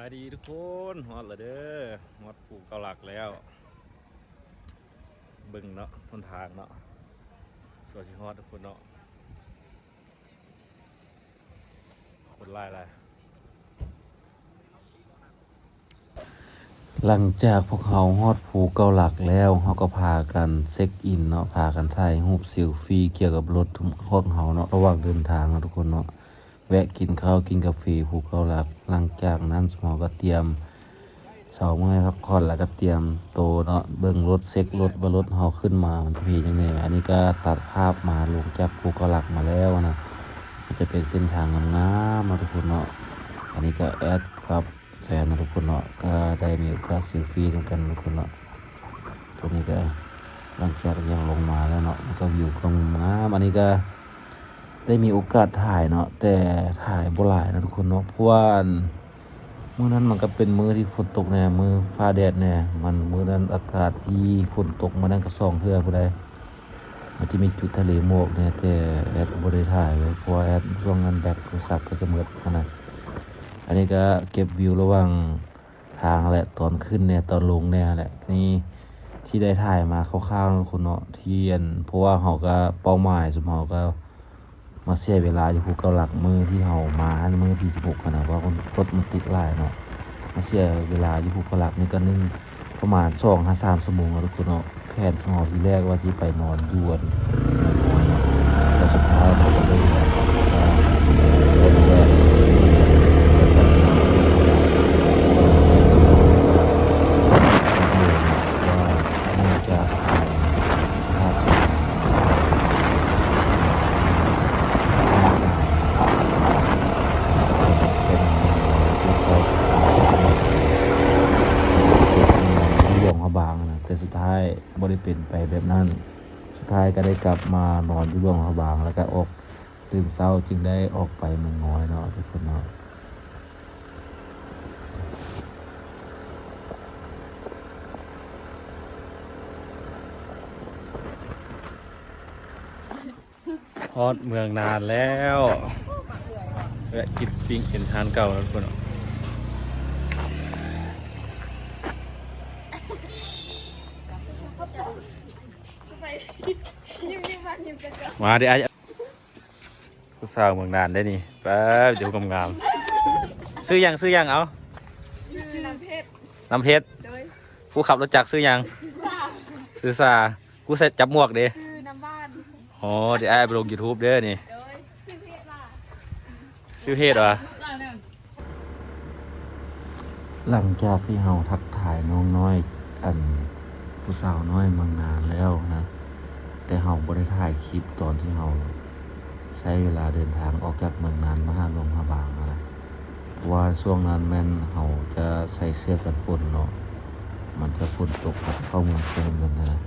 บายดีทุกคนฮอดและเด้อฮอดผูกเกาหลักแล้วเบึงเนาะทนทางเนาะสวัสดีฮอดทุกคนเนาะคนไล่ไรหลังจากพวกเขาฮอดภูเกาหลักแล้วเขาก็พากันเช็คอินเนาะพากันถ่ายรูปเซลฟี่เกี่ยวกับรถทุกพวกเขาเนาะระหว่างเดินทางเนาะทุกคนเนาะ แวะกินข้าวกินกาแฟภูกเขาหลักหลังจากนั้นสมอก็เตรียมเสาเมื่อยพักผ่อนแล้วก็เตรียมโตเนาะเบิ่งรถเซ็กรถว่ารถเฮาขึ้นมามันพีจังไงอันนี้ก็ตัดภาพมาลงจากภูเขาหลักมาแล้วนะมันจะเป็นเส้นทางงามๆนาะทุกคนเนาะอันนี้ก็แอดครับแฟนเนาะทุกคนเนาะก็ได้มีโอกาสเซลฟี่ด้วยกันทุกคนเนาะตัวนี้ก็หลังจากยังลงมาแล้วเนาะมันก็วิวกงงามอันนี้ก็ ได้มีโอกาสถ่ายเนาะแต่ถ่ายบ่หลายนะทุกคนเนาะเพราะว่ามื้อนั้นมันก็เป็นมือที่ฝนตกแน่มือฟ้าแดดแน่มันมื้อนั้นอากาศที่ฝนตกมานั้นก็สองเทื่อผู้ใดมันจะมีจุดทะเลหมอกเนี่ยแต่แอดบ่ได้ถ่ายไว้เพราะว่าแอดช่วงนั้นแบตโทรศัพท์ก็จะหมดขนาดอันนี้ก็เก็บวิวระหว่างทางแหละตอนขึ้นเนี่ยตอนลงเนี่ยแหละนี่ที่ได้ถ่ายมาคร่าวๆนะทุกคนเนาะที่อันเพราะว่าเฮาก็เป้าหมายสมเฮาก็ มาเสียเวลาอยู่ภูเกาหลักมือที่เฮามาอันมือที่สิบหกขนาดว่าคนรถมันติดหลายเนาะมาเสียเวลาอยู่ภูเกาหลักนี่ก็นึ่งประมาณสองห้าสามชั่วโมงแล้วทุกคนเนาะแผนของเราที่แรกว่าที่ไปนอนยวนเนาะแต่สุดท้ายเราก็เลยเอ่อเดินแวะว่าเนื่องจากสภาพสภาพ เป็นตัวคอสนิยมเขาบางนะแต่สุดท้ายบริเป็นไป แบบนั้น สุดท้ายก็ได้กลับมานอนที่ร่วงเขาบางแล้วก็ออกตื่นเช้าจึงได้ออกไปเมืองน้อยเนาะทุกคนเนาะฮอดเมืองนานแล้วแวะกินปิ้งเห็นทานเก่าแล้วทุกคนเนาะ ยิ้มยิ้ มมายิ้มกันก่อนมาดิไอ้ผู้สาวเมืองนานได้นี่แป๊บเดี๋ยวกำงามซื้อยังซื้อยังเอาชื่อน้ำเพชรน้ำเพชรโดยผู้ขับรถจักรซื้อยังซ่าซื้อซากูใส่จับหมวกเด้ชื่อน้ำบ้านอ๋อเดี๋ยวไอ้ไปลงยูทูบเด้อนี่โดยชื่อเพชรล่ะซื้อเพศวะล่าหนึ่งหลังจากที่เฮาทักถ่ายน้องน้อย อันผู้สาวน้อยเมืองนานแล้วนะ แต่เฮาบ่ได้ถ่ายคลิปตอนที่เฮาใช้เวลาเดินทางออกจากเมืองนานมาหาลงพระบางนะเพราะว่าช่วงนั้นแม่นเฮาจะใส่เสื้อกันฝนเนาะมันจะฝนตกกับเข้าเมืองเติมกันนะ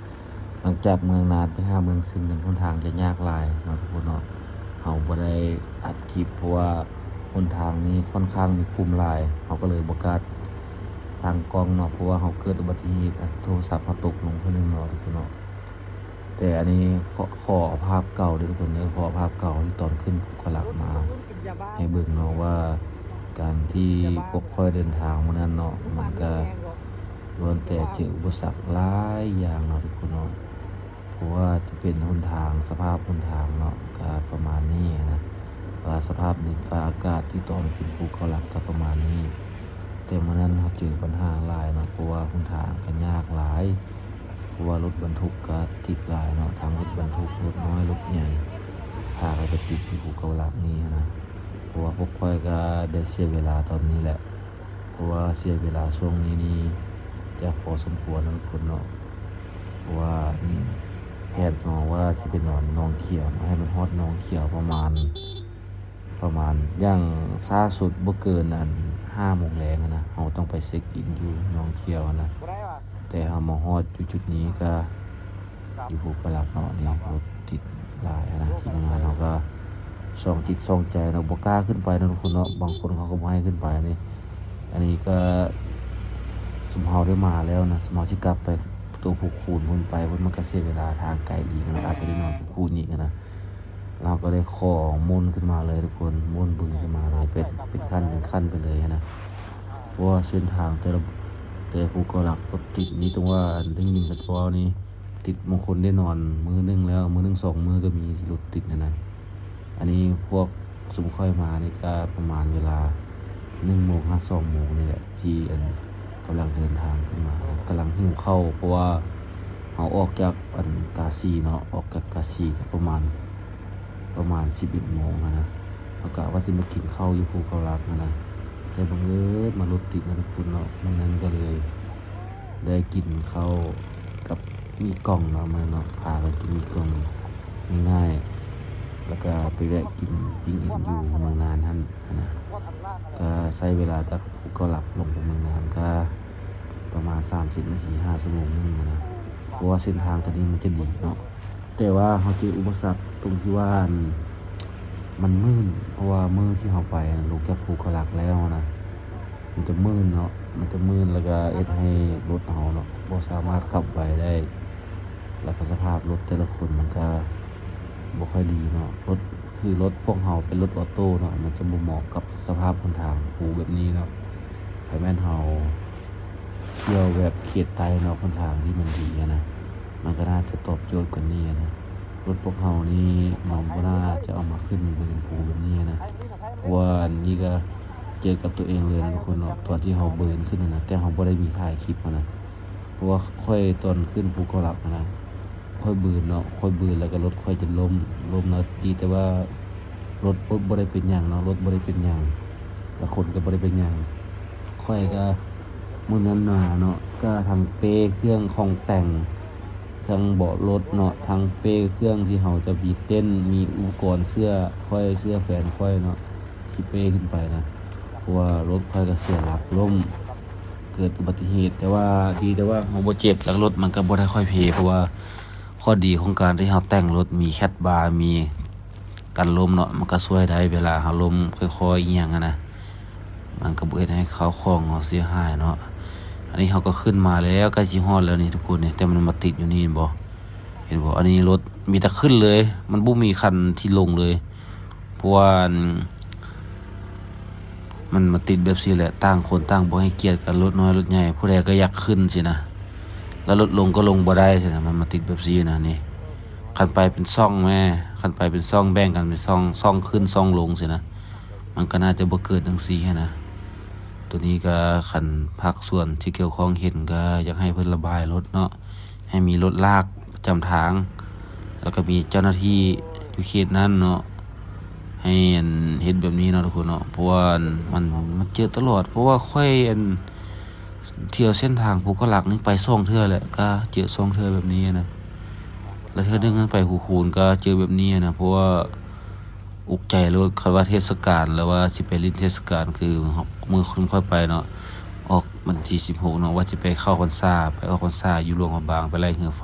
หลังจากเมืองนานไปหาเมืองซึ่งกันหนทางจะยากลายเนาะทุกคนเนาะเฮาบ่ได้อัดคลิปเพราะว่าหนทางนี้ค่อนข้างมีคุมลายเฮาก็เลยบ่กล้าทางกล้องเนาะเพราะว่าเฮาเกิดอุบัติเหตุโทรศัพท์เฮาตกลงเพิ่นนึงเนาะทุกคนเนาะ แต่อันนี้ขอขอภาพเก่าด้วยทุกคนเด้อขอภาพเก่าที่ตอนขึ้นภูกระลักมา ให้เบิ่งเนาะว่าการที่พวกค่อยเดินทางมื้อนั้นเนาะมันก็ล้วนแต่เจออุปสรรคหลายอย่างเนาะทุกคนเนาะเพราะว่าจะเป็นหนทางสภาพหนทางเนาะก็ประมาณนี้นะว่าสภาพดินฟ้าอากาศที่ตอนขึ้นภูเขาหลักก็ประมาณนี้ แต่มื้อนั้นเราเจอปัญหาหลายเนาะเพราะว่าหนทางก็ยากหลาย ราะว่ารถบรรทุกก็ติดหลายเนาะทางรถบรรทุกรถน้อยรถใหญ่พาเราไปติดที่ภูเขาหลักนี้นะเพราะว่าพวกค่อยก็ได้เสียเวลาตอนนี้แหละ เพราะว่าเสียเวลาช่วงนี้นี่จะพอสมควรนะทุกคนเนาะเพราะว่าแพทย์มองว่าสิเป็นนอนนองเขียวให้มันฮอดนองเขียวประมาณ ประมาณอย่างซ่าสุดบ่เกินอันห้าโมงแรงนะเราต้องไปเช็คอินอยู่นองเขียวนะ แต่เฮามาฮอดอยู่จุดนี้ก็อยู่ภูกระลักเนาะนี่รถติดหลายนะทีมงานเขาก็ส่องจิตส่องใจเนาบกล้าขึ้นไปนะทุกคนเนาะบางคนเขาก็บ่ให้ขึ้นไปนี่อันนี้ก็สมเฮาได้มาแล้วนะสมเฮาสิกลับไปตัวภูกคูนพุ่นไปพุ่นมันก็เสียเวลาทางไกลอีกนะอาจจะได้นอนภูคูนอีกนะเราก็ได้ขอมุ่นขึ้นมาเลยทุกคนมุ่นบึงขึ้นมาเลยเป็นเป็นขั้นเป็นขั้นไปเลยนะเพราะราะว่าเส้นทางแต่ละ แต่ผู้ก่อหลักรถติดนี่ตรงว่าอันได้ยินกันว่านี่ติดบางคนได้นอน มือหนึงแล้วมือหนึงสองมือก็มีที่รถติดนะนะอันนี้พวกสมค่อยมานี่ก็ประมาณเวลาหนึ่งโมงห้าสองโมงนี่แหละที่อันกำลังเดินทางขึ้นมากำลังหิวเข้าเพราะว่าเราออกจากอันกาซีเนาะออกจากกาซีประมาณประมาณสิบเอ็ดโมงอะนะแล้วก็ว่าสิมากินข้าวอยู่ภูเขารักนะนะ แต่บังเอิญมารถติดนะทุกคนเนาะดังนั้นก็เลย ได้กินข้าวกับมีกล่องเนาะมาเนาะพากันกินมีกล่องง่ายๆแล้วก็ไปแวะกินปิ้งเอ็นอยู่เมืองนานท่านนะก็ใช้เวลาจากภูเขาหลักลงไปเมืองนานก็ประมาณ 30นาที5ชั่วโมงนึงนะเพราะว่าเส้นทางตอนนี้มันจะดีเนาะแต่ว่าเขาเจออุปสรรคตรงที่ว่าอัน มันมืดเพราะว่ามืดที่เขาไปลูกแก้ภูเขาหลักแล้วนะมันจะมืดเนาะมันจะมืดแล้วก็เอ็ดให้รถเขาเนาะบ่สามารถขับไปได้ แล้วก็สภาพรถแต่ละคนมันก็บ่ค่อยดีเนาะรถคือรถพวกเขาเป็นรถออโต้เนาะมันจะบ่เหมาะกับสภาพคนทางภูแบบนี้เนาะไขแม่นเขาเที่ยวแบบเขตไตเนาะคนทางที่มันดีนะมันก็น่าจะตอบโจทย์กว่านี้นะ รถพวกเขานี่มองว่าน่าจะเอามาขึ้นบนภูแบบนี้นะเพราะว่านนี้ก็เจอกับตัวเองเลยนะทุกคนเนาะตอนที่เขาเบิร์นขึ้นนะแต่เขาไม่ได้มีถ่ายคลิปมานะเพราะว่าค่อยตอนขึ้นภูเขาหลับนะค่อยเบิร์นเนาะค่อยเบิร์นแล้วก็รถค่อยจะล้มล้มเนาะดีแต่ว่ารถรถบ่ได้เป็นอย่างเนาะรถบ่ได้เป็นอย่างแล้วคนก็บ่ได้เป็นอย่างค่อยก็มื้อนั้นน่ะเนาะก็ทำเป้เครื่องของแต่ง ทั้งเบาะรถเนาะทั้งเป้เครื่องที่เขาจะบีเต้น มีอุปกรณ์เสื้อค่อยเสื้อแฟนค่อยเนาะที่เป้ขึ้นไปนะเพราะว่ารถค่อยก็เสียหลักล้มเกิดอุบัติเหตุ แต่ว่าดีแต่ว่าเขาบ่เจ็บแล้วรถมันก็บ่ได้ค่อยเพเพราะว่าข้อดีของการที่เขาแต่งรถมีแคทบาร์มีกันลมเนาะมันก็ช่วยได้เวลาเขาลมค่อยๆเอียงอะนะมันก็บ่เฮ็ดให้เขาคล้องเขาเสียหายเนาะ อันนี้เขาก็ขึ้นมาแล้วใกล้ชิฮอดแล้วนี่ทุกคนเนี่ยแต่มันมาติดอยู่นี่เห็นบ่เห็นบ่อันนี้รถมีแต่ขึ้นเลย มันบ่มีคันที่ลงเลยเพราะว่ามันมาติดแบบนี้แหละต่างคนต่างบ่ให้เกียรติกันรถน้อยรถใหญ่ผู้ใดก็อยากขึ้นสินะแล้วรถลงก็ลงบ่ได้สินะมันมาติดแบบนี้นะนี่คันไปเป็นซ่องแม่คันไปเป็นซ่องแบ่งกันเป็นซ่องซ่องขึ้นซ่องลงสินะมันก็น่าจะบ่เกิดจังซี่นะ ตัวนี้ก็ขันพักส่วนที่เกี่ยวข้องเห็นก็อยากให้เพิ่นระบายรถเนาะให้มีรถลากประจำทาง แล้วก็มีเจ้าหน้าที่อยู่เขตนั้นเนาะให้อันเห็นแบบนี้เนาะทุกคนเนาะเพราะว่ามันมันเจอตลอด เพราะว่าค่อยอันเที่ยวเส้นทางภูกระหลักนี่ไปซ่องเทือแหละก็เจอซ่องเทือแบบนี้นะแล้วเทือนึงนั้นไปหูคูนก็เจอแบบนี้นะเพราะว่า อุกใจรถคำว่าเทศกาลแล้วว่าสิไปลิ้นเทศกาลคือมือคนค่อยไปเนาะออกวันที่สิบหกเนาะว่าจะไปเข้าพรรษาไปออกพรรษาอยู่ลวงบางไปไล่เหือไฟ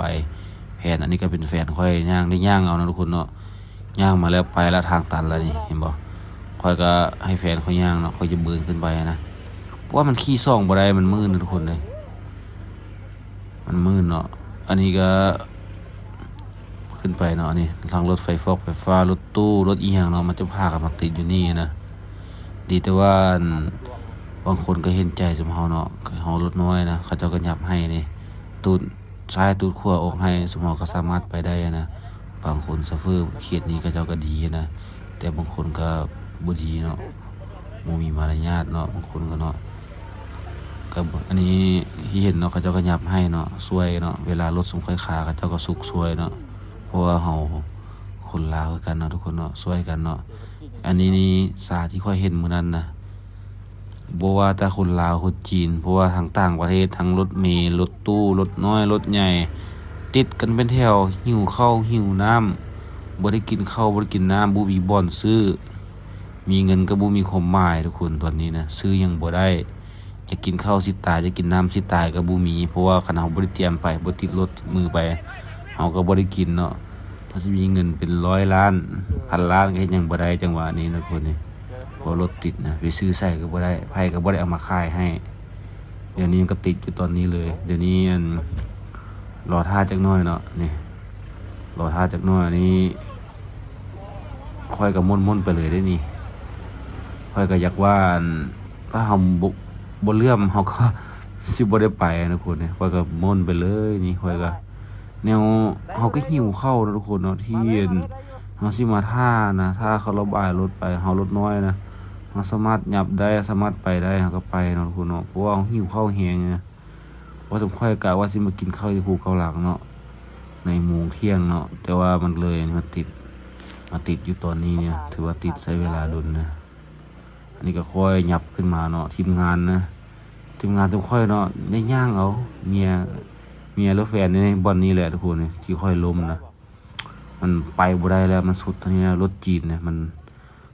แผนอันนี้ก็เป็นแฟนค่อยย่างได้ย่างเอานะทุกคนเนาะย่างมาแล้วไปแล้วทางตันแล้วนี่เห็นบ่ค่อยก็ให้แฟนเขาย่างเนาะค่อยจะเบินขึ้นไปนะเพราะว่ามันขี้ซ่องบ่ได้มันมืดนะทุกคนเลยมันมืดเนาะอันนี้ก็ ขึ้นไปเนาะนี่ทางรถไฟฟอกไฟฟ้ารถตู้รถอีหยังเนาะมันจะพากันมาติดอยู่นี่นะดีแต่ว่าบางคนก็เห็นใจสมเฮาเนาะเฮารถน้อยนะเขาเจ้าก็ยับให้นี่ตูดซ้ายตูดขวาออกให้สมเฮาก็สามารถไปได้นะบางคนซัฟเฟอร์เขตนี้ก็เจ้าก็ดีนะแต่บางคนก็บ่ดีเนาะบ่มีมารยาทเนาะบางคนก็เนาะก็อันนี้ที่เห็นเนาะเขาเจ้าก็ยับให้เนาะช่วยเนาะเวลารถสมค่อยคาเขาเจ้าก็สุกช่วยเนาะ เพราะว่าเฮาคนลาวกันเนาะทุกคนเนาะช่วยกันเนาะอันนี้นี่สาที่ค่อยเห็นมื้อนั้นนะบ่ว่าแต่คนลาวคนจีน เพราะว่าทางต่างประเทศทั้งรถเมล์รถตู้รถน้อยรถใหญ่ ติดกันเป็นแถวหิวข้าวหิวน้ำบ่ได้กินข้าวบ่ได้กินน้ำบ่มีบ่อนซื้อ มีเงินก็บ่มีความหมายทุกคนตอนนี้นะซื้อยังบ่ได้จะกินข้าวสิตายจะกินน้ำสิตายก็บ่มี เพราะว่าคันเฮาบ่ได้เตรียมไปบ่ติดรถติดมือไป เฮาก็บ่ได้กินเนาะถ้าสิมีเงินเป็นร้อยล้านพันล้านก็เฮ็ดหยังบ่ได้จังหวะนี้นะคนนี่เพราะรถติดนะไปซื้อใส่ก็บ่ได้ไผก็บ่ได้เอามาขายให้ เดี๋ยวนี้ก็ติดอยู่ตอนนี้เลย เดี๋ยวนี้อันรอท่าจักหน่อยเนาะนี่รอท่าจักหน่อยนี้ค่อยก็ม่วนๆไปเลยได้นี่ค่อยก็อยากว่าถ้าเฮาบ่บ่เลื่อมเขาก็สิบ่ได้ไปนะทุกคนนี่ค่อยก็ม่นไปเลยนี่ค่อยก็ แนวเขาก็หิวเข้านะทุกคนเนาะที่เย็นเขาสิมาท่านะถ้าเขาระบายรถไปเขารถน้อยนะเขาสามารถหยับได้สามารถไปได้เขาก็ไปเนาะทุกคนเนาะเพราะว่าเขาหิวข้าวแหงนะว่าสมค่อยกะว่าสิมากินข้าวที่ภูเขาหลักเนาะในโมงเที่ยงเนาะแต่ว่ามันเลยมาติดมาติดอยู่ตอนนี้เนี่ย ถือว่าติดใช้เวลาดุนนะอันนี้ก็ค่อยหยับขึ้นมาเนาะทีมงานนะทีมงานทุกค่อยเนาะได้ย่างเอาเมีย เมียแล้วแฟนในบอนนี้แหละทุกคนนี่ที่ค่อยล้มนะมันไปบ่ได้แล้วมันสุดทีนี้รถจีนเนี่ยมัน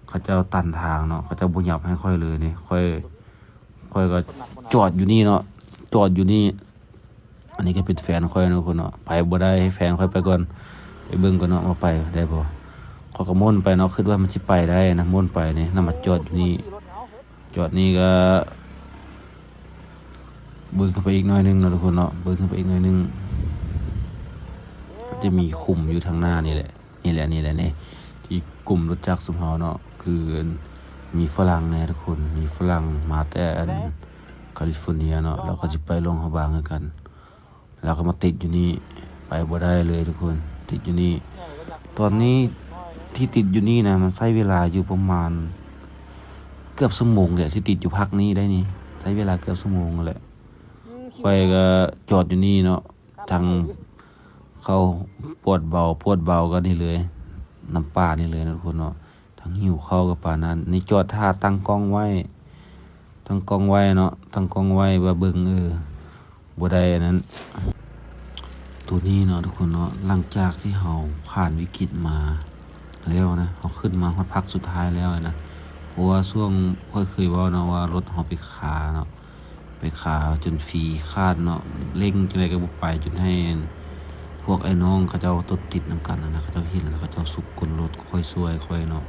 เขาเจ้าตันทางเนาะเขาเจ้าบุญยับให้ค่อยเลยนี่ค่อยค่อยก็จอดอยู่นี่เนาะจอดอยู่นี่ อันนี้ก็เป็นแฟนค่อยนะทุกคนเนาะไปบ่ได้ให้แฟนค่อยไปก่อนไปเบิ่งก่อนเนาะว่าไปได้บ่ขาก็ม่นไปเนาะคิดว่ามันสิไปได้นะม่นไปนี่ยนำมาจอดอยู่นี่จอดนี่ก็ เบิ่งขึ้นไปอีกหน่อยนึงนะทุกคนเนาะเบิ่งขึ้นไปอีกหน่อยนึงจะมีคุมอยู่ทางหน้านี่แหละ นี่แหละนี่แหละนี่ที่กลุ่มรถจักรสุมเฮาเนาะคือมีฝรั่งเนี่ยทุกคนมีฝรั่งมาแต่อันแคลิฟอร์เนียเนาะแล้วก็จะไปลงฮาวางกัน แล้วก็มาติดอยู่นี่ไปบ่ได้เลยทุกคน ติดอยู่นี่ ตอนนี้ที่ติดอยู่นี่นะมันใช้เวลาอยู่ประมาณ เกือบชั่วโมงแหละที่ติดอยู่พักนี้ได้นี่ใช้เวลาเกือบชั่วโมงแหละ ค่อยก็จอดอยู่นี่เนาะทางเขาปวดเบาปวดเบาก็นี่เลยน้ำป่านี่เลยนะทุกคนเนาะทั้งหิวข้าวกับป่านั้น นี่จอดท่าตั้งกล้องไว้ ตั้งกล้องไว้เนาะตั้งกล้องไว้ว่าเบิ่งเออบ่ได้นั้น ตัวนี้เนาะทุกคนเนาะหลังจากที่เฮาผ่านวิกฤตมาแล้วนะเฮาขึ้นมาฮอดพักสุดท้ายแล้วนะเพราะว่าช่วงค่อยเคยว้าเนาะว่ารถเฮาไปขาเนาะ ไปขาจนฟีคาดเนาะเร่งจังไดก็บ่ไปจนให้ พวกไอ้น้องเขาเจ้าตดติดนํกันนะนะเขาเจ้าเห็นแล้วเขาเจ้าสุกคนรถค่อยซวยค่อยเนาะ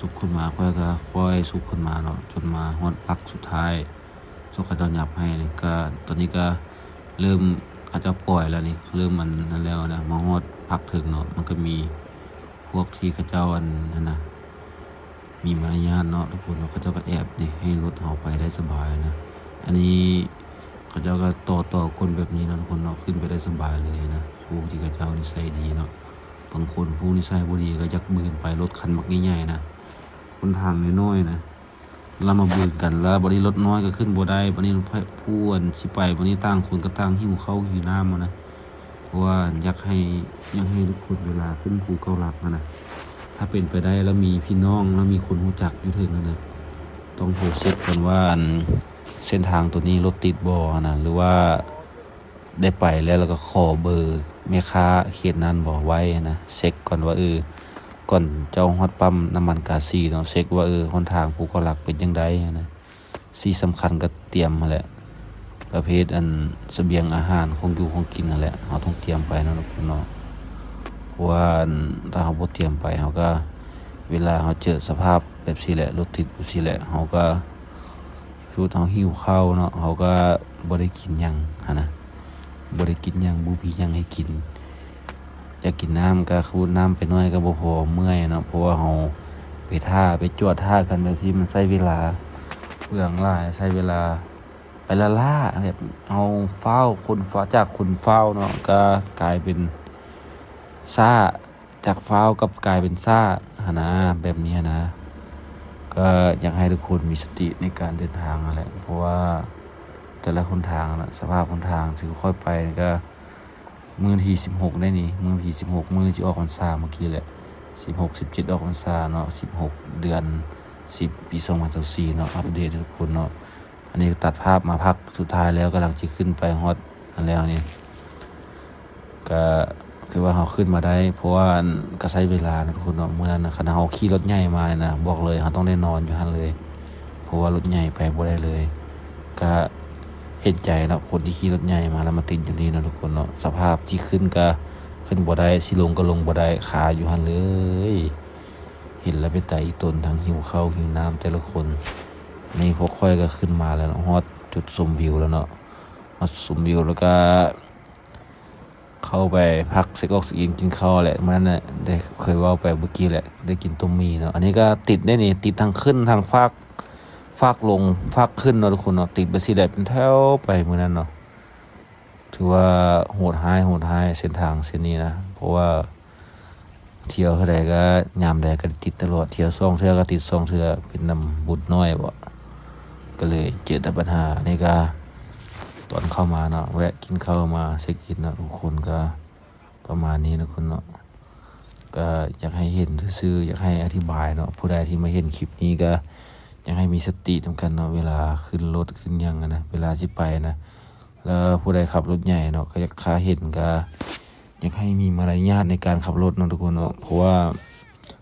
สุกคนมาค่อยก็ค่อยสุกคนมาเนาะจนมาฮอดพักสุดท้ายสุกเขาเจ้าหยับให้นี่ก็ตอนนี้ก็เริ่มเขาเจ้าปล่อยแล้วนี่เริ่มมันนั่นแล้วนะมาฮอดพักถึงเนาะมันก็มีพวกที่เขาเจ้าอันนั่นนะมีมารยาทเนาะทุกคนเนาเขาเจ้าก็แอบนี่ให้รถเฮาไปได้สบายนะ อันนี้เขาเจ้าก็ต่อต่อคนแบบนี้เนาะคนเนาะขึ้นไปได้สบายเลยนะผู้ที่เขาเจ้านิสัยดีเนาะบางคนผู้นิสัยบ่ดีก็ยักบือนไปรถคันมักใหญ่ๆนะคนทางน้อยๆนะแล้วมาบืนกันแล้วบริรถน้อยก็ขึ้นบ่ได้บัดนี้ผู้อันสิไปบัดนี้ต่างคนก็ต่างหิวเข้าหิวน้ำมานะเพราะว่าอยากให้อยากให้ทุกคนเวลาขึ้นภูเกาหลักนะนะถ้าเป็นไปได้แล้วมีพี่น้องแล้วมีคนรู้จักอยู่ถึงนะนะต้องโทรเช็คกันว่า เส้นทางตัวนี้รถติดบ่นะหรือว่าได้ไปแล้วแล้วก็ขอเบอร์แม่ค้าเขตนั้นบอกไว้นะเช็คก่อนว่าเออก่อนเจ้าฮอดปั๊มน้ำมันกาซีเนาะเช็คว่าเออหนทางภูเก็หลักเป็นจังไดนะสิ่งสำคัญก็เตรียมมาแหละ ประเภทอันเสบียงอาหารคงอยู่คงกินนั่นแหละเราต้องเตรียมไปนะทุกนเนาะเพราะว่าถ้าเราบ่เตรียมไปเราก็ เวลาเขาเจอสภาพแบบนี้แหละรถติดแบบนี้แหละเขาก็ คือเขาหิวข้าวเนาะเขาก็บ่ได้กินยังหั้นะบ่ได้กินยังบ่มียังให้กินอยากกินน้ำก็คือน้ำไปน้อยก็บ่พอเมื่อยเนาะเพราะว่าเขาไปท่าไปจวดท่ากันแบบนี้มันใช้เวลาเปลืองหลายใช้เวลาไปละล่าแบบเอาเฝ้าคนฟ้าจากคนเฝ้าเนาะก็กลายเป็นซ่าจากฟ้ากับกลายเป็นซ่าหานะแบบนี้นะ ก็อยากให้ทุกคนมีสติในการเดินทางนั่นแหละเพราะว่าแต่ละคนทางนะสภาพคนทางที่ค่อยไปก็มือที่สิบหกได้นี่มือที่สิบหกมือที่ออกพรรษาเมื่อกี้แหละสิบหกสิบเจ็ดออกพรรษาเนาะสิบหกเดือนสิบปีสองพันสี่เนาะอัปเดตทุกคนเนาะอันนี้ตัดภาพมาพักสุดท้ายแล้วกำลังจะขึ้นไปฮอตอันแล้วนี่ก็ คือว่าเขาขึ้นมาได้ เพราะว่าก็ใช้เวลานะทุกคนเนาะเมื่อนั้นขณะเขาขี่รถใหญ่มาเนี่ยนะบอกเลยเขาต้องได้นอนอยู่หันเลย เพราะว่ารถใหญ่ไปบ่ได้เลย ก็เห็นใจเนาะคนที่ขี่รถใหญ่มาแล้วมาติดอยู่นี่นะทุกคนเนาะสภาพที่ขึ้นก็ขึ้นบ่ได้สิลงก็ลงบ่ได้ขาอยู่หันเลย เห็นแล้วไปไต่อีตนทั้งหิวข้าวหิวน้ำแต่ละคนนี่พวกค่อยก็ขึ้นมาแล้วเนาะฮอดจุดชมวิวแล้วเนาะฮอดชมวิวแล้วก็ เข้าไปพักเซ็กออกซินกินข้าวแหละมันน่ะได้เคยว่าไปเมื่อกี้แหละ ได้กินต้มมีเนาะอันนี้ก็ติดได้นี่ติดทางขึ้นทางฟากฟากลงฟากขึ้นเนาะทุกคนเนาะติดไปสิได้เป็นแถวไปมื้อนั้นเนาะถือว่าโหดร้ายโหดร้ายเส้นทางเส้นนี้นะเพราะว่าเที่ยวเท่าใดก็ยามใดก็ติดตลอดเที่ยวสองเทือก็ติดสองเทือเป็นน้ำบุญน้อยบ่ก็เลยเจอแต่ปัญหานี่ก็ ตอนเข้ามาเนาะแวะกินข้าวมาเช็คอินนะทุกคนก็ประมาณนี้นะคุณเนาะก็อยากให้เห็นซื่ออยากให้อธิบายเนาะผู้ใดที่มาเห็นคลิปนี้ก็อยากให้มีสติทำกันเนาะเวลาขึ้นรถขึ้นยังนะเวลาสิไปนะแล้วผู้ใดขับรถใหญ่เนาะก็อยากคาเห็นก็อยากให้มีมารยาทในการขับรถเนาะทุกคนเนาะเพราะว่า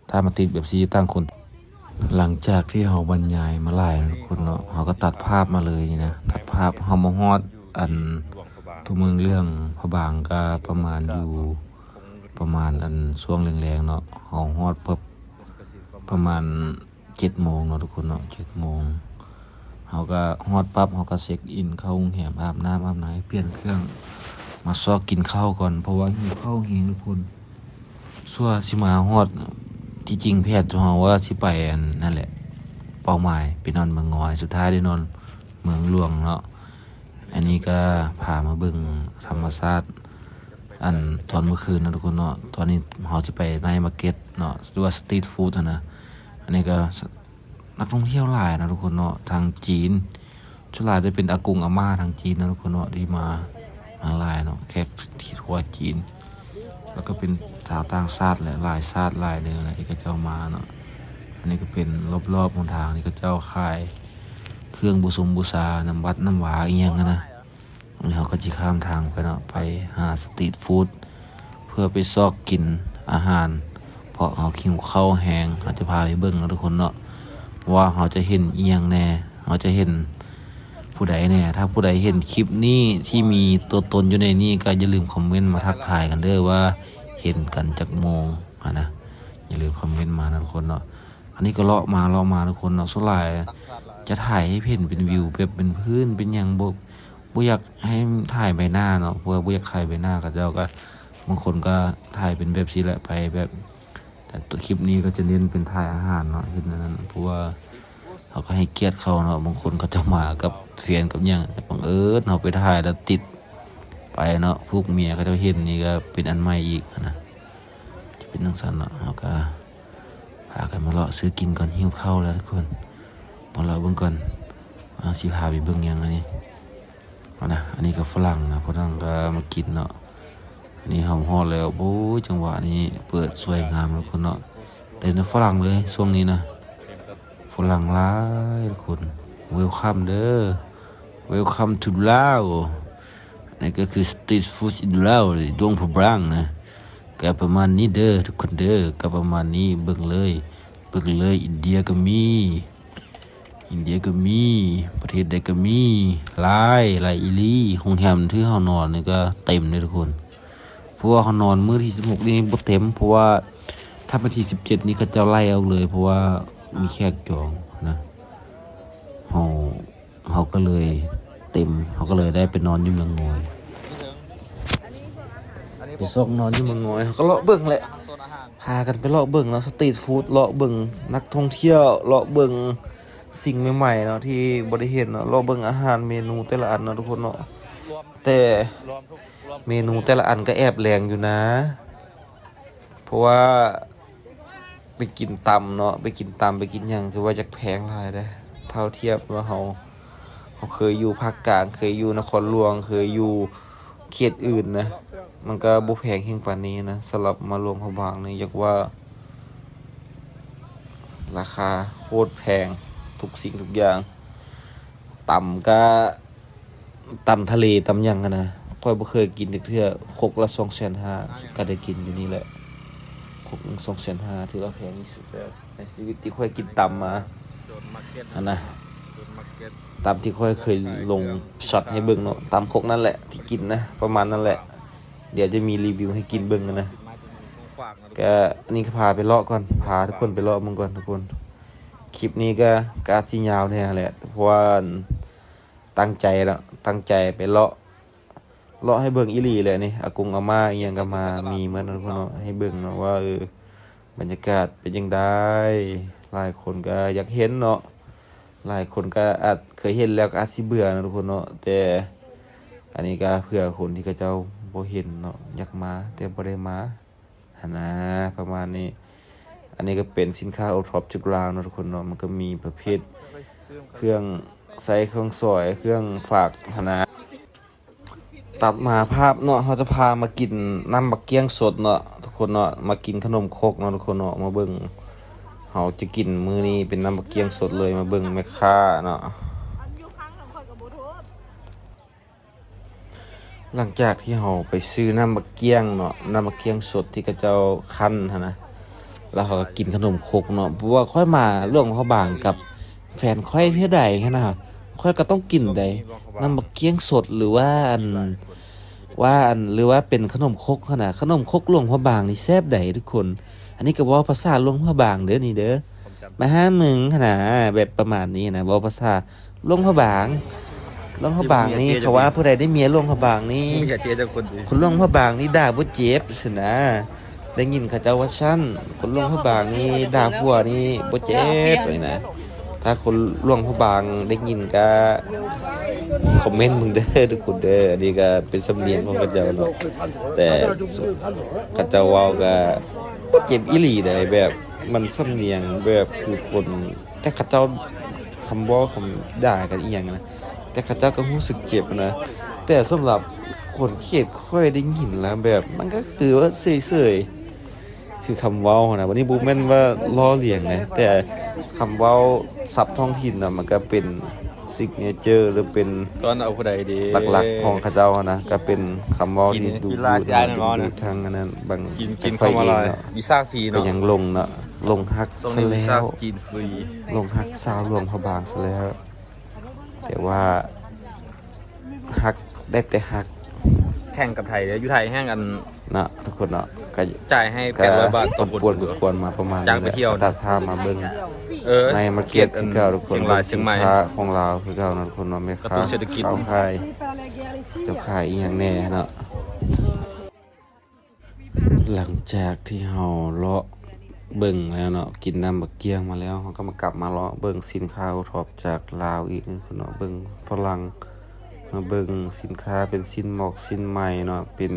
ถ้ามาติดแบบซีตั้งคน หลังจากที่เราบรรยายมาหลายทุกคนเนาะเราก็ตัดภาพมาเลยนี่นะตัดภาพเฮามาฮอด อันทุกเมืองเรื่องพระบางก็ประมาณอยู่ประมาณอันช่วงแรงๆเนาะเฮาฮอดเพิ่ประมาณ7โมงเนาะทุกคนเนาะ7โมงเฮาก็ฮอดปั๊บเฮาก็เช็คอินเข้าโรงแรมอาบน้ำอาบน้ำเปลี่ยนเครื่อง มาซอกกินข้าวก่อนเพราะว่าหิวข้าวเฮงทุกคนส่วนสิมาฮอดที่จริงแพทย์เฮาว่าสิไปอันนั่นแหละ เป้าหมายไปนอนเมืองงอยสุดท้ายได้นอนเมืองหลวงเนาะ อันนี้ก็พามาเบิ่งธรรมชาติอันตอนเมื่อคืนนะทุกคนเนาะ ตอนนี้เฮาจะไปในมาร์เก็ตเนาะหรือว่าสตรีทฟู้ดนะ อันนี้ก็นักท่องเที่ยวหลายนะทุกคนเนาะทางจีนชุดหลายจะเป็นอากงอาม่าทางจีนนะทุกคนเนาะที่มามาหลายเนาะแขกที่ทั่วจีน แล้วก็เป็นชาวต่างชาติแหละหลายชาติหลายเนื้ออะไรที่เขาเจ้ามาเนาะ อันนี้ก็เป็นรอบๆบนทางนี่ก็เจ้าขาย เครื่องบูสมบูชาน้ำวัดน้ำหวาอีหยังอะนะนี่เขาก็จะข้ามทางไปเนาะไปหาสตรีทฟู้ดเพื่อไปซอกกินอาหาร เพราะเขาคิวเข้าแหงเขาจะพาไปเบิ่งนะทุกคนเนาะว่าเขาจะเห็นเอียงแน่เขาจะเห็นผู้ใดเนี่ยถ้าผู้ใดเห็นคลิปนี้ที่มีตัวตนอยู่ในนี้ก็อย่าลืมคอมเมนต์มาทักทายกันเด้อว่าเห็นกันจากโมงอะนะอย่าลืมคอมเมนต์มานะทุกคนเนาะอันนี้ก็เลาะมาเลาะมาทุกคนเนาะสุดท้าย จะถ่ายให้เห็นเป็นวิวแบบเป็นพื้นเป็นอย่างบ่บ่อยากให้ถ่ายใบหน้าเนาะเพราะว่าบ่อยากถ่ายใบหน้ากับเจ้าก็บางคนก็ถ่ายเป็นแบบนี้แหละไปแบบ แต่ตัวคลิปนี้ก็จะเน้นเป็นถ่ายอาหารเนาะเห็นนั้นเพราะว่าเขาก็ให้เกียรติเขาเนาะบางคนเขาจะมากับเฟียนกับหยังบังเอิญเขาไปถ่ายแล้วติดไปเนาะพวกเมียเขาจะเห็นนี่ก็เป็นอันใหม่อีกนะจะเป็นทังสันเนาะเขาก็พากันมาเลาะซื้อกินก่อนหิวข้าวแล้วทุกคน มาเลาเบิ่งก่อนเอาสิพาไปเบิ่งยังอันนี้เอานะอันนี้ก็ฝรั่งนะฝรั่งก็มากินเนาะอันนี้หอมฮอดแล้วโอ้ยจังหวะนี้เปิดสวยงามทุกคนเนาะแต่ในฝรั่งเลยช่วงนี้นะฝรั่งหลายทุกคนเวลคัมเด้อเวลคัมทูลาวนี่ก็คือสตรีทฟู้ดอินลาวดวงพระบรังนะก็ประมาณนี้เด้อทุกคนเด้อก็ประมาณนี้เบิ่งเลยเบิ่งเลยอินเดียก็มี อินเดียก็มี ประเทศใดก็มีลายลายอีหลีโรงแรมที่เฮานอนนี่ก็เต็มเลยทุกคน เพราะว่าเขานอนมื้อที่16นี่บ่เต็ม เพราะว่าถ้าวันที่17นี่เขาจะไล่เอาเลย เพราะว่ามีแขกจองนะเฮาเฮาก็เลยเต็มเฮาก็เลยได้ไปนอนอยู่เมืองงอยไปซอกนอนอยู่เมืองงอยเขาก็เลาะเบิ่งแหละพากันไปเลาะเบิ่งเนาะสตรีทฟู้ดเลาะเบิ่งนักท่องเที่ยวเลาะเบิ่ง สิ่งใหม่ๆเนาะที่บ่ได้เห็นเนาะเลาเบิ่งอาหารเมนูแต่ละอันเนาะทุกคนเนาะแต่เมนูแต่ละอันก็แอบแรงอยู่นะ เพราะว่าไปกินตำเนาะไปกินตำไปกินหยังคือว่าจะแพงหลายเด้เท่าเทียบว่าเขาเขาเคยอยู่ภาคกลาง เคยอยู่นครหลวง เคยอยู่เขตอื่นนะ มันก็บ่แพงเฮงปานนี้นะสำหรับมาหลวงพระบางนี่อยากว่า ราคาโคตรแพง ทุกสิ่งทุกอย่างต่ำก็ต่ำทะเลต่ำยังอะนะค่อยบ่เคยกินเทื่อคกละ2,500ก็ได้กินอยู่นี่แหละคกสองแสนห้าถือว่าแพงที่สุดแล้วในชีวิตที่ค่อยกินต่ำมาอันนะตำที่ค่อยเคยลงช็อตให้เบิ่งเนาะตำคกนั่นแหละที่กินนะประมาณนั่นแหละ เดี๋ยวจะมีรีวิวให้กินเบิ่งกันนะก็นนี้ก็พาไปเลาะก่อนพาทุกคนไปเลาะมึงก่อนทุกคน คลิปนี้ก็กาที่ยาวเนี่ยแหละเพราะว่าตั้งใจแล้วตั้งใจไปเลาะเลาะให้เบิ่งอีหลีเลยนี่อากงอาม่าอีหยังก็มามีเหมือนกันเนาะให้เบิ่งเนาะว่าเออบรรยากาศเป็นจังไดหลายคนก็อยากเห็นเนาะหลายคนก็อาจเคยเห็นแล้วก็อาจสิเบื่อนะทุกคนเนาะแต่อันนี้ก็เพื่อคนที่เขาเจ้าบ่เห็นเนาะอยากมาแต่บ่ได้มาหันนะประมาณนี้ อันนี้ก็เป็นสินค้าโอท็อปจุกลาวนะทุกคนเนาะมันก็มีประเภทเครื่องใส่เครื่องสอยเครื่องฝากหันนะตัดมาภาพเนาะเขาจะพามากินน้ำบักเกี้ยงสดเนาะทุกคนเนาะมากินขนมโคกเนาะทุกคนเนาะมาเบิ่งเขาจะกินมื้อนี้เป็นน้ำมะเกียงสดเลยมาเบิ่งแม่ค้าเนาะหลังจากที่เขาไปซื้อน้ำมะเกียงเนาะน้ำมะเกียงสดที่กระเจ้าคั้นนะ แล้วเขาก็กินขนมครกเนาะเพราะว่าค่อยมาเรื่องเขาบางกับแฟนค่อยเพียใดแค่นะค่อยก็ต้องกินใดน้ำมะเกียงสดหรือว่าอันว่าอันหรือว่าเป็นขนมครกขนาดขนมครกหลวงพระบางนี่แซ่บใดทุกคน อันนี้ก็เว่าภาษาหลวงพระบางเด้อนี่เด้อมาห้ามึงขนาดแบบประมาณนี้นะบอกภาษาลงพระบางลงพระบางนี่เขาว่าผู้ใดได้เมียลงพระบางนี่ไม่อยากเจอแต่คนดีคนลงพระบางนี่ด่าบ่เจ็บสินะ ได้ยินเขาเจ้าว่าชั้นคนล่วงพระบางนี่ด่าผัวนี่บ่เจ็บเลยนะ ถ้าคนล่วงพระบางได้ยินก็คอมเมนต์มึงเด้อทุกคนเด้ออันนี้ก็เป็นสำเนียงของเขาเจ้าเนาะแต่เขาเจ้าว้าก็บ่เจ็บอีหลีได้แบบมันสำเนียงแบบคือคนแต่เขาเจ้าคำว้าคำด่ากันอียังนะแต่เขาเจ้าก็รู้สึกเจ็บนะ แต่สำหรับคนเขตค่อยได้ยินแล้วแบบ มันก็คือว่าเฉยๆ คือคำเว้านะวันนี้บูแม่นว่าล้อเลียงนะแต่คำเว้าศัพท์ท้องถิ่นนะมันก็เป็นซิกเนเจอร์หรือเป็นตอนเอาผู้ใดดีหลักๆของเขาเจ้านะก็เป็นคำเว้าที่ดูกินดูร้านย้ายแน่นอนดูนะทางอันนั้นบางกินกินค่อยเข้ามาเอลงอยเนาะวีซ่าฟรีก็เนาะยังลงเนาะลงฮักตรงซะนี้วีแล้ซ่าวกินฟรีลงฮักสาวหลวงพระบางซะแล้ว แต่ว่าฮักได้แต่ฮักแข่งกับไทยเดี๋ยวอยู่ไทยแห้งกัน เนาะทุกคนเนาะก็จ่ายให้แปก็ดร้อยบาทปต่อวนคนปวนกวนมาประมาณจ้างไปเที่ยวแหละตัดภาพมาเบิ่งเออในมาร์เก็ตที่เก่าทุกคนเชียงรายเชีสิยงนใหม่ค้าของเราคือเก่านะทุกคนเนาะแม่กระค้าตุ้นเศรษฐกิจเขาขายเจ้าขายอีหยังแน่เนาะหลังจากที่เฮาเลาะเบิ่งแล้วเนาะกินน้ำบักเกียงมาแล้วเฮาก็มากลับมาเลาะเบิ่งสินค้าโอท็อปจากลาวอีกนึงคนเนาะเบิ่งฝรั่งมาเบิ่งสินค้าเป็นสินหมอกสินใหม่เนาะเป็น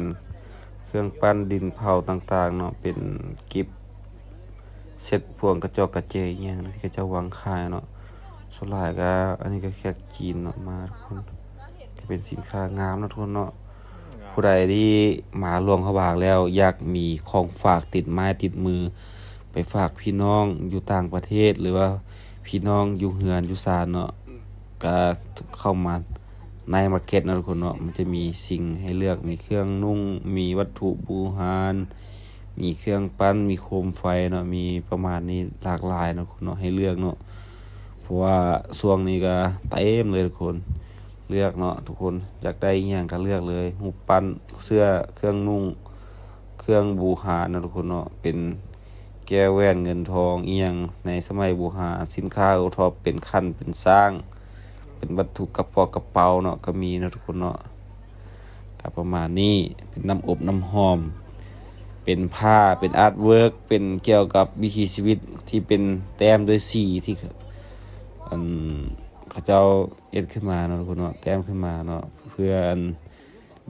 เครื่องปั้นดินเผาต่างๆเนาะเป็นกิฟเซ็ตพวงกระจกกระเจยอย่างที่เขาจะวางขายเนาะสลายก็อันนี้ก็แค่จีนเนาะมาทุกคนก็เป็นสินค้างามนะทุกคนเนาะผู้ใดที่มาหลวงเขาบางแล้ว อยากมีของฝากติดไม้ติดมือ ไปฝากพี่น้องอยู่ต่างประเทศหรือว่าพี่น้องอยู่เฮือนอยู่ศาลเนาะก็เข้ามา ในมาร์เก็ตนะทุกคนเนาะมันจะมีสิ่งให้เลือกมีเครื่องนุ่ง มีวัตถุบูชานมีเครื่องปั้นมีโคมไฟเนาะมีประมาณนี้หลากหลายนะทุกคนเนาะให้เลือกเนาะเพราะว่าช่วงนี้ก็เต็มเลยทุกคนเลือกเนาะทุกคนอยากได้อย่างก็เลือกเลยหูปปั้นเสื้อเครื่องนุ่ง เครื่องบูชานะทุกคนเนาะเป็นแก้วแหวนเงินทองอีหยังในสมัยบูชาสินค้าโอทอปเป็นขั้นเป็นสร้าง เป็นวัตถุกระป๋ากระเป๋าเนาะก็มีนะทุกคนเนาะก็ประมาณนี้เป็นน้ำอบน้ำหอม เป็นผ้าเป็นอาร์ตเวิร์กเป็นเกี่ยวกับวิถีชีวิตที่เป็นแต้มด้วยสีที่อันเขาเจ้าเอ็ดขึ้นมาเนาะทุกคนเนาะแต้มขึ้นมาเนาะเพื่อน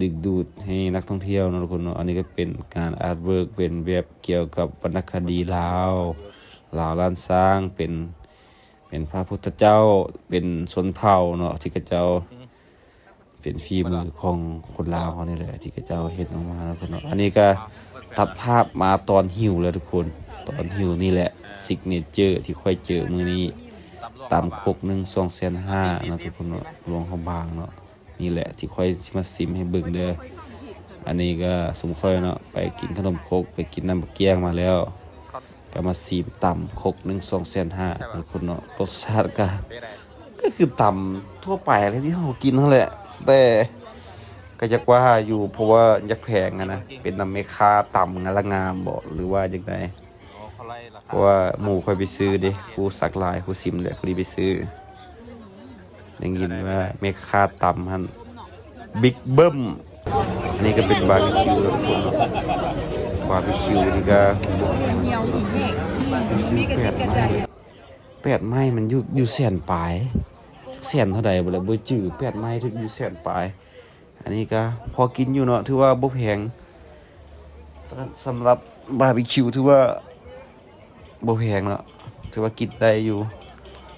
ดึกดูดให้นักท่องเที่ยวเนาะทุกคนเนาะอันนี้ก็เป็นการอาร์ตเวิร์กเป็นแบบเกี่ยวกับวรรณคดีลาวลาวล้านสร้างเป็น เป็นพระพุทธเจ้าเป็นชนเผ่าเนาะที่กระเจ้าเป็นฝีมือของคนลาวเขานี่แหละที่กระเจ้าเฮ็ดออกมาแล้วคนเนาะอันนี้ก็ตัดภาพมาตอนหิวแล้วทุกคน ตอนหิวนี่แหละซิกเนเจอร์ที่ค่อยเจอมือนี้ตำคกหนึ่งสองแสนห้านะทุกคนเนาะหลวงเขาบางเนาะนี่แหละที่ค่อยมาซิมให้เบิ่งเด้ออันนี้ก็สมค่อยเนาะไปกินขนมคกไปกินน้ำเกี้ยงมาแล้ว ก็มาซีมต่ำคกหนึ่งสองแสนห้าทุกคนเนาะรสชาติก็ก็คือต่ำทั่วไปเลยที่เรากินนั่นแหละ แต่ก็อยากว่าอยู่เพราะว่าอยากแพงอะนะเป็นน้ำเมคาต่ำงาละงามบ่หรือว่าจังไดเพราะว่าหมูค่อยไปซื้อด้ผู้สักลายผู้ซิมแหละผู้นี้ไปซื้อได้ยินว่าเมคาต่ำหันบิ๊กเบิ้มนนี้ก็เป็นบาร์บีคิวแล้วทุกคน บาร์บีคิวนี่ก็เหนียวหินแห้งไปซื้อแปดไม้แปดไม้มันอยู่อยู่แสนปลายแสนเท่าใดบ่ล่ะบ่จื้อแปดไม้ถึงอยู่แสนปลาย อันนี้ก็พอกินอยู่เนาะถือว่าบ่แพงสำหรับบาร์บีคิวถือว่าบ่แพงเนาะถือว่ากินได้อยู่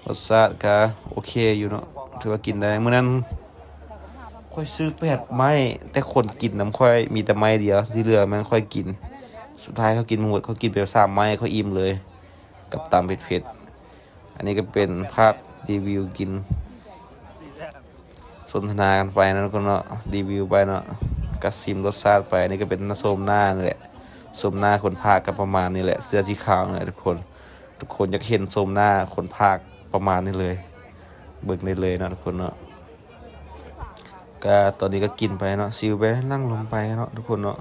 รสชาติก็โอเคอยู่เนาะถือว่ากินได้มื้อนั้นค่อยซื้อแปดไม้แต่คนกินน้ำค่อยมีแต่ไม้เดียวที่เหลือมันค่อยกิน สุดท้ายเขากินหมดเขากินไปสามไม้เขาอิ่มเลย กับตำเผ็ดๆอันนี้ก็เป็นภาพรีวิวกิน สนทนากันไปนะทุกคนเนาะรีวิวไปเนาะกัซิมรสชาติไปอันนี่ก็เป็นน้ำส้มหน้านี่แหละส้มหน้าคนภาคก็ประมาณนี้แหละ เสื้อสีขาวนี่แหละทุกคน ทุกคนอยากเห็นส้มหน้าคนภาคประมาณนี้เลยเบิ่งได้เลยนะทุกคนเนาะก็ตอนนี้ก็กินไปเนาะซิวไปนั่งลงไปเนาะทุกคนเนาะ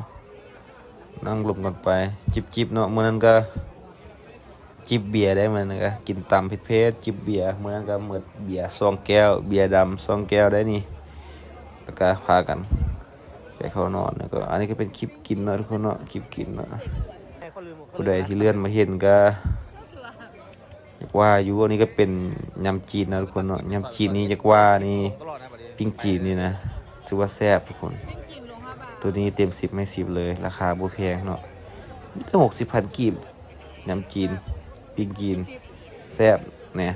นั่งลงกันไป จิบจิบๆเนาะเมื่อนั้นก็ จิบเบียร์ได้เหมือนกันก็กินตำเผ็ดๆจิบเบียร์เมื่อนั้นก็หมดเบียร์สองแก้ว เบียร์ดำสองแก้วได้นี่แล้วก็พากันไปเข้านอนแล้วก็ อันนี้ก็เป็นคลิปกินเนาะทุกคนเนาะคลิปกินเนาะผู้ใดที่เลื่อนมาเห็นก็อยากว่าอยู่อันนี้ก็เป็นยำจีนนะทุกคนเนาะยำจีนนี้อยากว่านี่ปิ้งจีนนี่นะถือว่าแซ่บทุกคน ตัวนี้เต็มสิบไม่สิบเลย ราคาบูแพงเนาะตั้งหกสิบพันกีบน้ำจีนปิ้งจีนแซ่บเนี่ย